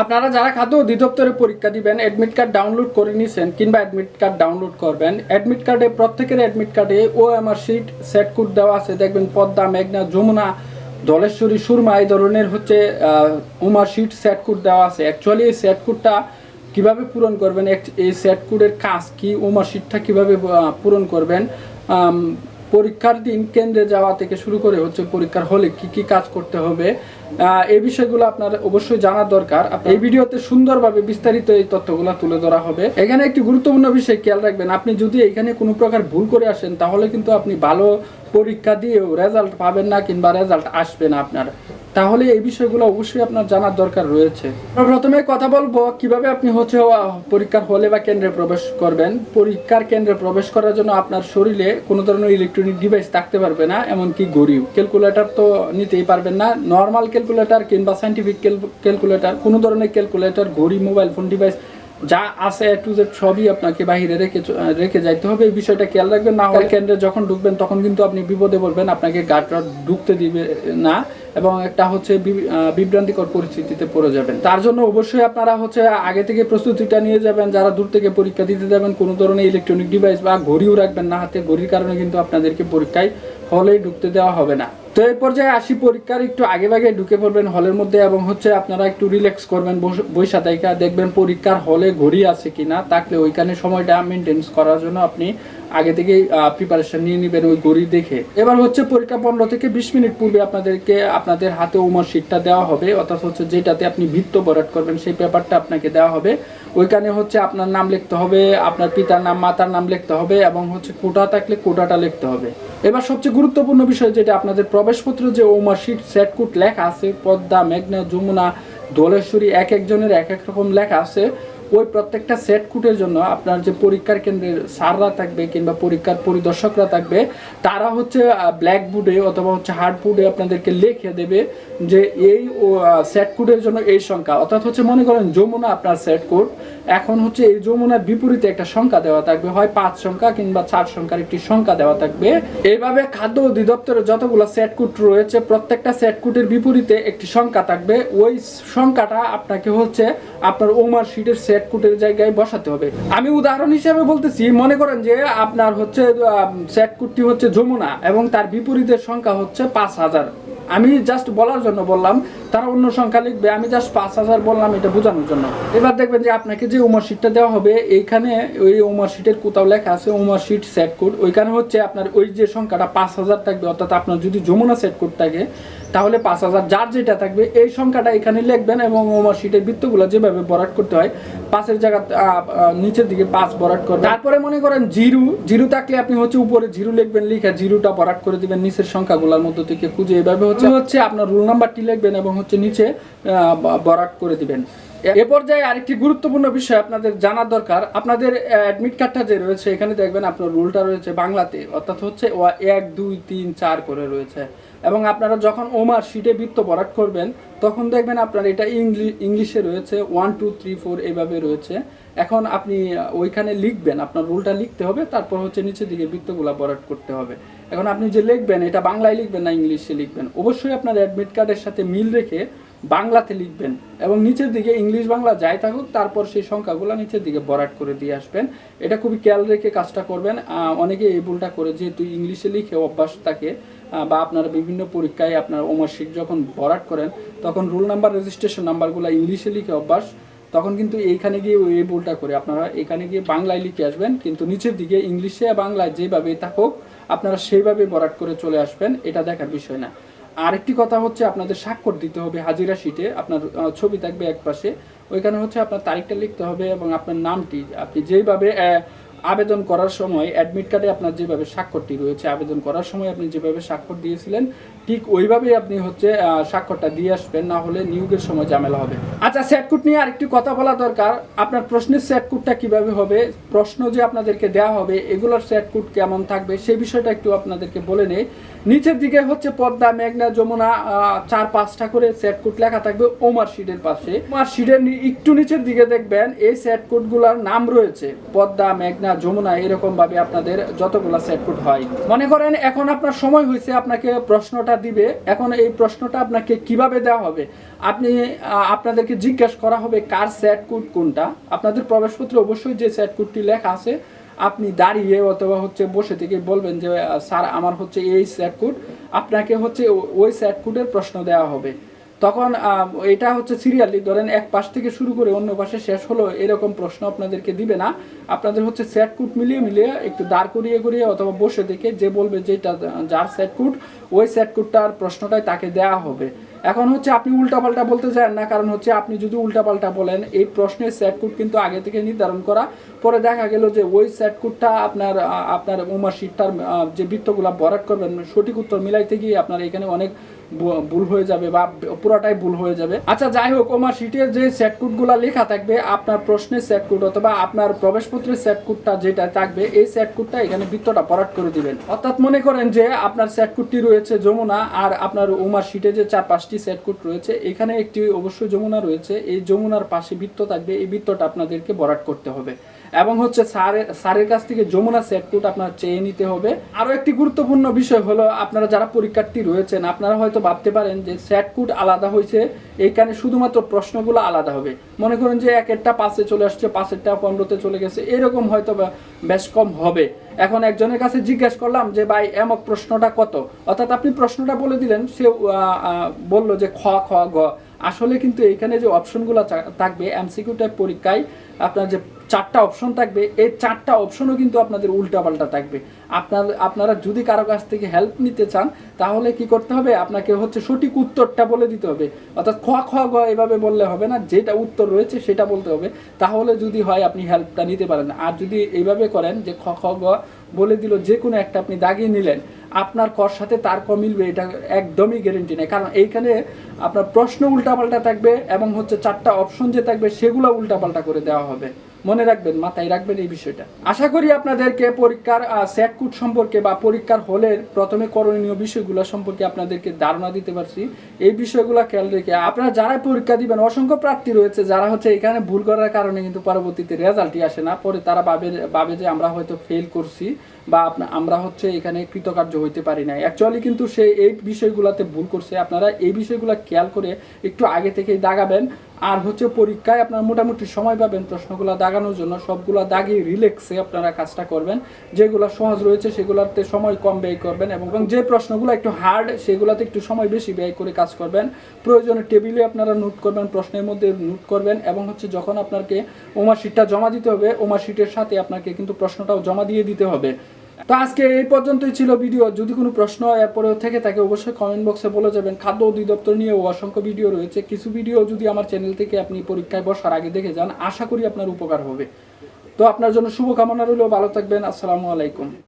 আপনারা যারা খাদ্য অধিদপ্তরে পরীক্ষা দিবেন অ্যাডমিট কার্ড ডাউনলোড করে নিছেন কিংবা অ্যাডমিট কার্ড ডাউনলোড করবেন অ্যাডমিট কার্ডে প্রত্যেকের অ্যাডমিট কার্ডে ও আমার শিট সেট কোড দেওয়া আছে। দেখবেন পদ্মা, মেঘনা, যমুনা দলেশ্বরী সুরমা এই ধরনের হচ্ছে ওমার শিট সেট কোড দেওয়া আছে। অ্যাকচুয়ালি এই সেট কোডটা কীভাবে পূরণ করবেন? এই সেট কোডের কাজ কি? ওমার শিটটা কীভাবে পূরণ করবেন? পরীক্ষার দিন কেন্দ্রে যাওয়া থেকে শুরু করে হচ্ছে পরীক্ষার হলে কি কি কাজ করতে হবে এই বিষয়গুলো আপনার অবশ্যই জানার দরকার। এই ভিডিওতে সুন্দরভাবে বিস্তারিত এই তথ্যগুলো তুলে ধরা হবে। এখানে একটি গুরুত্বপূর্ণ বিষয় খেয়াল রাখবেন, আপনি যদি এখানে কোনো প্রকার ভুল করে আসেন, তাহলে কিন্তু আপনি ভালো পরীক্ষা দিয়েও রেজাল্ট পাবেন না কিংবা রেজাল্ট আসবে না আপনার। তাহলে এই বিষয়গুলো অবশ্যই আপনার জানার দরকার রয়েছে। প্রথমে কথা বলব কীভাবে আপনি হচ্ছে পরীক্ষার হলে বা কেন্দ্রে প্রবেশ করবেন। পরীক্ষার কেন্দ্রে প্রবেশ করার জন্য আপনার শরীরে কোনো ধরনের ইলেকট্রনিক ডিভাইস থাকতে পারবে না, এমনকি গরিব ক্যালকুলেটর তো নিতেই পারবেন না। নর্মাল ক্যালকুলেটর কিংবা সাইন্টিফিক ক্যালকুলেটর কোনো ধরনের ক্যালকুলেটর ঘড়ি মোবাইল ফোন ডিভাইস যা আছে টু জেড সবই আপনাকে বাইরে রেখে রেখে যাইতে হবে। এই বিষয়টা খেয়াল রাখবেন না হলে কেন্দ্রে যখন ঢুকবেন তখন কিন্তু আপনি বিপদে পড়বেন আপনাকে গার্ডরা ঢুকতে দিবে না এবং একটা হচ্ছে বিভ্রান্তিকর পরিস্থিতিতে পড়ে যাবেন। তার জন্য অবশ্যই আপনারা হচ্ছে আগে থেকে প্রস্তুতিটা নিয়ে যাবেন যারা দূর থেকে পরীক্ষা দিতে যাবেন কোনো ধরনের ইলেকট্রনিক ডিভাইস বা ঘড়িও রাখবেন না হাতে ঘড়ির কারণে কিন্তু আপনাদেরকে পরীক্ষায় হলে ঢুকতে দেওয়া হবে না। তো এই পর্যায়ে আসি পরীক্ষার, একটু আগে ভাগে ঢুকে পড়বেন হলের মধ্যে এবং হচ্ছে আপনারা একটু রিল্যাক্স করবেন বৈশা তাইকা দেখবেন পরীক্ষার হলে ঘড়ি আছে কিনা, থাকলে ওইখানে সময়টা মেনটেন্স করার জন্য আপনি আগে থেকেই প্রিপারেশন নিয়ে নেবেন ওই ঘড়ি দেখে। এবার হচ্ছে পরীক্ষা পনেরো থেকে বিশ মিনিট পূর্বে আপনাদেরকে, আপনাদের হাতে উমর শিটটা দেওয়া হবে, অর্থাৎ হচ্ছে যেটাতে আপনি ভিত্ত বরাট করবেন, সেই পেপারটা আপনাকে দেওয়া হবে। ওইখানে হচ্ছে আপনার নাম লিখতে হবে, আপনার পিতার নাম, মাতার নাম লিখতে হবে এবং হচ্ছে কোটা থাকলে কোটাটা লিখতে হবে। এবার সবচেয়ে গুরুত্বপূর্ণ বিষয় যেটা আপনাদের প্রবেশপত্র যে ওমার শিট সেট কোড লেখা আছে, পদ্মা, মেঘনা, যমুনা দোলেশ্বরী এক একজনের এক এক রকম লেখা আছে ওই প্রত্যেকটা সেট কুটের জন্য আপনার যে পরীক্ষার কেন্দ্রের সাররা থাকবে কিংবা পরীক্ষার পরিদর্শকরা থাকবে, তারা হচ্ছে ব্ল্যাকবোর্ডে অথবা হচ্ছে হার্ডবোর্ডে আপনাদেরকে লিখে দেবে যে এই সেট কোডের জন্য এই সংখ্যা। অর্থাৎ হচ্ছে মনে করেন যমুনা আপনার সেট কোড এখন হচ্ছে এই যমুনার বিপরীতে একটা সংখ্যা দেওয়া থাকবে, হয় পাঁচ সংখ্যা কিংবা চার সংখ্যার একটি সংখ্যা দেওয়া থাকবে। এইভাবে খাদ্য অধিদপ্তরের যতগুলো সেট কোড রয়েছে, প্রত্যেকটা সেট কোডের বিপরীতে একটি সংখ্যা থাকবে। ওই সংখ্যাটা আপনাকে হচ্ছে আপনার ওমার শিটের সেট কোডের জায়গায় বসাতে হবে। আমি উদাহরণ হিসেবে বলতেছি, মনে করেন যে আপনার হচ্ছে সেট কোডটি হচ্ছে যমুনা এবং তার বিপরীতের সংখ্যা হচ্ছে পাঁচ হাজার। আমি জাস্ট বলার জন্য বললাম, তারা অন্য সংখ্যা লিখবে, আমি জাস্ট পাঁচ হাজার বললাম এটা বোঝানোর জন্য। এবার দেখবেন যে আপনাকে যে উমার শিটটা দেওয়া হবে, এইখানে ওই উমার শিটের কোথাও লেখা আছে উমার শিট সেট কোড। ওইখানে হচ্ছে আপনার ওই যে সংখ্যাটা পাঁচ হাজার থাকবে, অর্থাৎ আপনার যদি যমুনা সেট কোড থাকে, তাহলে পাঁচ হাজার যার যেটা থাকবে, এই সংখ্যাটা এখানে লিখবেন এবং উমার শিটের বৃত্তগুলো যেভাবে বরাট করতে হয় পাঁচের জায়গা নিচের দিকে পাঁচ বরাট করবেন। তারপরে মনে করেন জিরো জিরো থাকলে আপনি হচ্ছে উপরে জিরো লিখবেন, লিখে জিরোটা বরাট করে দিবেন নিচের সংখ্যাগুলোর মধ্যে থেকে খুঁজে। এভাবে হচ্ছে হচ্ছে আপনার রোল নাম্বারটি লিখবেন এবং হচ্ছে নিচে বরাট করে দিবেন। এ পর্যায়ে আরেকটি গুরুত্বপূর্ণ বিষয় আপনাদের জানার দরকার। আপনাদের অ্যাডমিট কার্ডটা যে রয়েছে, এখানে দেখবেন আপনার রুলটা রয়েছে বাংলাতে। অর্থাৎ হচ্ছে এক, দুই, তিন, চার করে রয়েছে। এবং আপনারা যখন ওমার শিটে বৃত্ত বরাট করবেন, তখন দেখবেন আপনার এটা ইংলিশ ইংলিশে রয়েছে ওয়ান টু থ্রি ফোর এইভাবে রয়েছে। এখন আপনি ওইখানে লিখবেন, আপনার রুলটা লিখতে হবে, তারপর হচ্ছে নিচের দিকে বৃত্তগুলা বরাট করতে হবে। এখন আপনি যে লিখবেন, এটা বাংলায় লিখবেন না ইংলিশে লিখবেন? অবশ্যই আপনার অ্যাডমিট কার্ডের সাথে মিল রেখে বাংলাতে লিখবেন এবং নিচের দিকে ইংলিশ বাংলা যাই থাকুক, তারপর সেই সংখ্যাগুলো নিচের দিকে বরাট করে দিয়ে আসবেন। এটা খুবই খেয়াল রেখে কাজটা করবেন। অনেকে এই ভুলটা করে যেহেতু ইংলিশে লিখে অভ্যাস থাকে বা আপনারা বিভিন্ন পরীক্ষায় আপনার ওমারশিট যখন বরাট করেন, তখন রোল নাম্বার, রেজিস্ট্রেশন নাম্বারগুলো ইংলিশে লিখে অভ্যাস, তখন কিন্তু এইখানে গিয়ে এই ভুলটা করে আপনারা এখানে গিয়ে বাংলায় লিখে আসবেন, কিন্তু নিচের দিকে ইংলিশে বাংলায় যেভাবে থাকুক, আপনারা সেইভাবে বরাট করে চলে আসবেন, এটা দেখার বিষয় না। আরেকটি কথা হচ্ছে আপনাদের স্বাক্ষর দিতে হবে হাজিরা শিটে আপনার ছবি থাকবে এক পাশে। ওইখানে হচ্ছে আপনার তারিখটা লিখতে হবে এবং আপনার নামটি। আপনি যেইভাবে আবেদন করার সময় অ্যাডমিট কার্ডে আপনার যেভাবে স্বাক্ষরটি রয়েছে, আবেদন করার সময় আপনি যেভাবে স্বাক্ষর দিয়েছিলেন ঠিক ওইভাবেই আপনি হচ্ছে স্বাক্ষরটা দিয়ে আসবেন, না হলে নিয়োগের সময় ঝামেলা হবে। আচ্ছা সেটকুট নিয়ে আরেকটি কথা বলা দরকার। আপনার প্রশ্নের সেটকুটটা কীভাবে হবে, প্রশ্ন যে আপনাদেরকে দেওয়া হবে, এগুলোর সেটকুট কেমন থাকবে, সেই বিষয়টা একটু আপনাদেরকে বলে নেই। নিচের দিকে হচ্ছে পদ্মা, মেঘনা, যমুনা চার পাঁচটা করে সেট কোড লেখা থাকবে ওমার শিডের পাশে। ওমার শিটের নি- একটু নিচের দিকে দেখবেন, এই সেট কোডগুলার নাম রয়েছে, পদ্মা, মেঘনা, যমুনা এরকম ভাবে আপনাদের যতগুলা সেট কোড হয়। মনে করেন, এখন আপনার সময় হয়েছে, আপনাকে প্রশ্নটা প্রশ্নটা দিবে, এখন এই প্রশ্নটা আপনাকে কীভাবে দেওয়া হবে? আপনি আপনাদেরকে জিজ্ঞাসা করা হবে কার স্যাট কোড কোনটা? আপনাদের প্রবেশপত্রে অবশ্যই যে স্যাট কোডটি লেখা আছে, আপনি দাঁড়িয়ে অথবা হচ্ছে বসে থেকে বলবেন যে, স্যার, আমার হচ্ছে এই স্যাট কোড আপনাকে হচ্ছে ওই স্যাট কোডের প্রশ্ন দেওয়া হবে। তখন এটা হচ্ছে সিরিয়ালি ধরেন এক পাশ থেকে শুরু করে অন্য পাশে শেষ হলো, এরকম প্রশ্ন আপনাদেরকে দিবে না। আপনাদের হচ্ছে সেট কুট মিলিয়ে মিলিয়ে একটু দাঁড় করিয়ে করিয়ে অথবা বসে দেখে যে বলবে যেটা, যার সেট কুট ওই সেট কুটটার প্রশ্নটাই তাকে দেওয়া হবে। এখন হচ্ছে আপনি উল্টাপাল্টা বলতে চান না, কারণ হচ্ছে আপনি যদি উল্টাপাল্টা বলেন, এই প্রশ্নের সেট কুট কিন্তু আগে থেকে নির্ধারণ করা। পরে দেখা গেল যে ওই সেট কুটটা আপনার আপনার উমার শিটটার যে বৃত্তগুলা বরাট করবেন, সঠিক উত্তর মিলাইতে গিয়ে আপনার এখানে অনেক ভুল হয়ে যাবে বা পুরোটাই ভুল হয়ে যাবে। আচ্ছা যাই হোক ওমার শিটের যে সেট কোডগুলো লেখা থাকবে, আপনার প্রশ্নের সেট কোড অথবা আপনার প্রবেশপত্রের সেট কোডটা যেটা থাকবে, এই সেট কোডটা এখানে বৃত্তটা পরাট করে দিবেন। অর্থাৎ মনে করেন যে আপনার সেট কোডটি রয়েছে যমুনা, আর আপনার ওমার শিটে যে চার পাঁচটি সেট কোড রয়েছে, এখানে একটি অবশ্যই যমুনা রয়েছে। এই যমুনার পাশে বৃত্ত থাকবে, এই বৃত্তটা আপনাদেরকে বরাট করতে হবে। এবং হচ্ছে স্যারের স্যারের কাছ থেকে যমুনা সেট কোড আপনার চেয়ে নিতে হবে। আরও একটি গুরুত্বপূর্ণ বিষয় হলো, আপনারা যারা পরীক্ষার্থী রয়েছেন, আপনারা হয়তো ভাবতে পারেন যে সেট কোড আলাদা হয়েছে, এইখানে শুধুমাত্র প্রশ্নগুলো আলাদা হবে। মনে করেন যে এক একটা পাশে চলে আসছে পাশেরটা পনেরোতে চলে গেছে, এরকম হয়তো বেশ কম হবে। এখন একজনের কাছে জিজ্ঞেস করলাম যে, ভাই, এমক প্রশ্নটা কত? অর্থাৎ আপনি প্রশ্নটা বলে দিলেন, সে বলল যে খ খ, গ। আসলে কিন্তু এইখানে যে অপশনগুলো থাকবে এমসিকিউ টাইপ পরীক্ষায় আপনার যে চারটা অপশন থাকবে, এই চারটা অপশনও কিন্তু আপনাদের উল্টাপাল্টা থাকবে। আপনার, আপনারা যদি কারও কাছ থেকে হেল্প নিতে চান, তাহলে কি করতে হবে? আপনাকে হচ্ছে সঠিক উত্তরটা বলে দিতে হবে। অর্থাৎ খ খ, গ এভাবে বললে হবে না, যেটা উত্তর রয়েছে সেটা বলতে হবে। তাহলে যদি হয়, আপনি হেল্পটা নিতে পারেন। আর যদি এইভাবে করেন যে খ খ, গ বলে দিল যে কোনো একটা আপনি দাগিয়ে নিলেন আপনার কর সাথে তার ক মিলবে, এটা একদমই গ্যারেন্টি নেই। কারণ এইখানে আপনার প্রশ্ন উল্টাপাল্টা থাকবে এবং হচ্ছে চারটা অপশন যে থাকবে সেগুলো উল্টাপাল্টা করে দেওয়া হবে। মনে রাখবেন, মাথায় রাখবেন এই বিষয়টা। আশা করি আপনাদেরকে পরীক্ষার সেট কুট সম্পর্কে বা পরীক্ষার হলের প্রথমে করণীয় বিষয়গুলো সম্পর্কে আপনাদেরকে ধারণা দিতে পারছি। এই বিষয়গুলো খেয়াল রেখে আপনারা যারা পরীক্ষা দিবেন, অসংখ্য প্রার্থী রয়েছে যারা হচ্ছে এখানে ভুল করার কারণে কিন্তু পরবর্তীতে রেজাল্টই আসে না। পরে তারা ভাবে ভাবে যে আমরা হয়তো ফেল করছি। বা আমরা হচ্ছে এখানে কৃতকার্য হইতে পারি না অ্যাকচুয়ালি কিন্তু সে এই বিষয়গুলোতে ভুল করছে। আপনারা এই বিষয়গুলো খেয়াল করে একটু আগে থেকেই দাগাবেন। আর হচ্ছে পরীক্ষায় আপনার মোটামুটি সময় পাবেন প্রশ্নগুলো দাগানোর জন্য। সবগুলো দাগিয়ে রিল্যাক্সে আপনারা কাজটা করবেন। যেগুলো সহজ রয়েছে সেগুলোতে সময় কম ব্যয় করবেন এবং এবং যে প্রশ্নগুলো একটু হার্ড সেগুলোতে একটু সময় বেশি ব্যয় করে কাজ করবেন। প্রয়োজনে টেবিলে আপনারা নোট করবেন, প্রশ্নের মধ্যে নোট করবেন এবং হচ্ছে যখন আপনাকে ওমার শিটটা জমা দিতে হবে, ওমার শিটের সাথে আপনাকে কিন্তু প্রশ্নটাও জমা দিয়ে দিতে হবে। তো আজকে এই পর্যন্তই ছিল ভিডিও। যদি কোনো প্রশ্ন এরপরেও থেকে থাকে, অবশ্যই কমেন্ট বক্সে বলে যাবেন। খাদ্য অধিদপ্তর নিয়ে অসংখ্য ভিডিও রয়েছে। কিছু ভিডিও যদি আমার চ্যানেল থেকে আপনি পরীক্ষায় বসার আগে দেখে যান, আশা করি আপনার উপকার হবে। তো আপনার জন্য শুভকামনা রইল। ভালো থাকবেন। আসসালামু আলাইকুম।